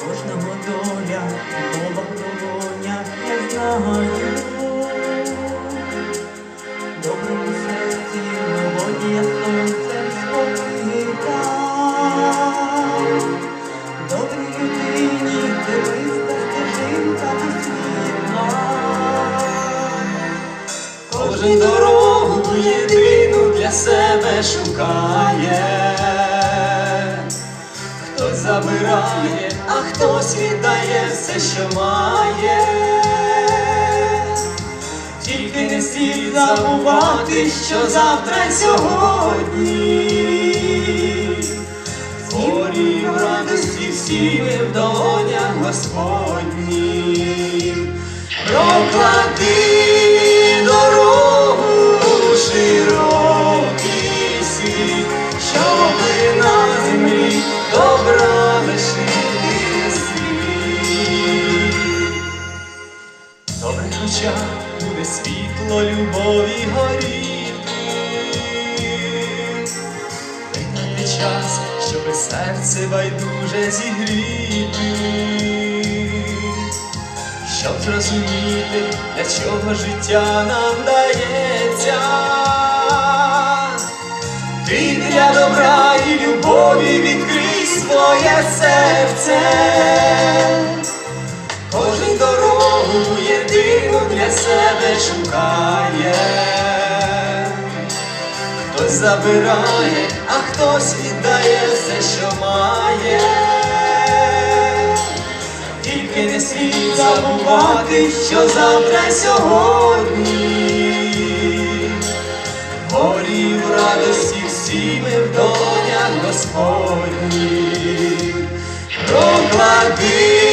Кожного доля в колах долонях я знаю. Доброму серці мелодія сонцем спокита. Добрій людині дивиста стежинка світла. Кожен дорогу єдину для себе шукає. Хтось забирає, а хтось віддає все, що має. Тільки не слід забувати, що завтра й сьогодні. В горі в радості всі ми в долонях Господні. Добре буде світло любові горіти, Вигнати час, щоби серце байдуже зігріти, щоб зрозуміти, для чого життя нам дається. Ти для добра і любові відкрий своє серце. Себе шукає, хтось забирає, а хтось віддає все, що має. Тільки не слід забувати, що завтра й сьогодні. Горі в радості всі ми в долонях Господні. Проклади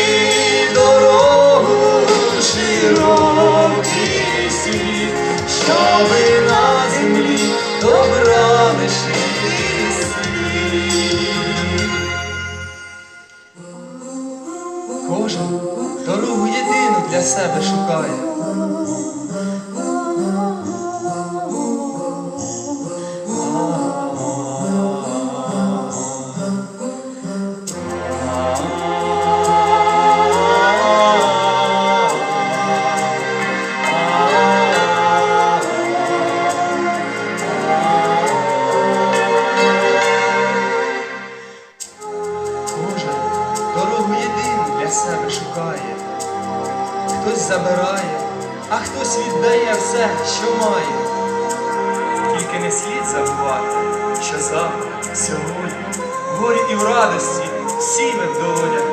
Кожен дорогу єдину для себе шукає. Хтось забирає, а хтось віддає все, що має. Тільки не слід забувати, що завтра, сьогодні, в горі і в радості всі ми в долонях